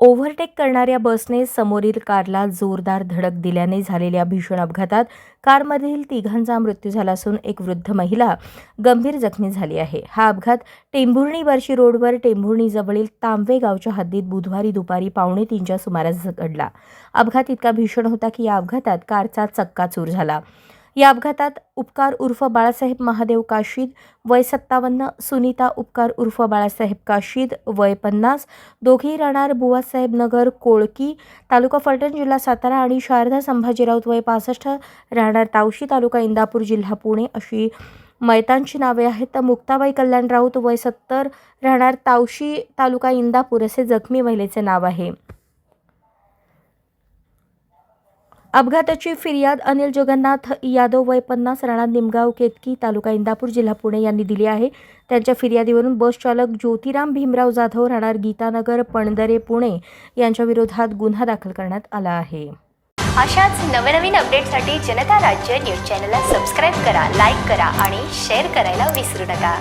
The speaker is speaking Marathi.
ओव्हरटेक करणाऱ्या बसने समोरील कारला जोरदार धडक दिल्याने झालेल्या भीषण अपघातात कारमधील तिघांचा मृत्यू झाला असून एक वृद्ध महिला गंभीर जखमी झाली आहे. हा अपघात टेंभुर्णी बार्शी रोडवर टेंभुर्णीजवळील तांबे तांबवे गावच्या हद्दीत बुधवारी दुपारी पावणे तीनच्या सुमारास घडला. अपघात इतका भीषण होता की या अपघातात कारचा चक्काचूर झाला. या अपघातात उपकार उर्फ बाळासाहेब महादेव काशीद वय सत्तावन्न सुनीता उपकार उर्फ बाळासाहेब काशीद वय पन्नास. दोघेही राहणार बुवासाहेब नगर कोळकी तालुका फलटण जिल्हा सातारा आणि शारदा संभाजी राऊत वय पासष्ट. राहणार तावशी तालुका इंदापूर जिल्हा पुणे. अशी मैतांची नावे आहेत. तर मुक्ताबाई कल्याण राऊत वय सत्तर. राहणार तावशी तालुका इंदापूर असे जखमी महिलेचे नाव आहे. अपघाताची फिर्याद अनिल जगन्नाथ यादव वय पन्नास राणा निमगाव केतकी तालुका इंदापूर जिल्हा पुणे यांनी दिली आहे. त्यांच्या फिर्यादीवरून बस चालक ज्योतिराम भीमराव जाधव राहणार गीतानगर पणदरे पुणे यांच्या विरोधात गुन्हा दाखल करण्यात आला आहे. अशाच नवनवीन अपडेटसाठी जनता राज्य न्यूज चॅनलला सबस्क्राईब करा लाईक करा आणि शेअर करायला विसरू नका.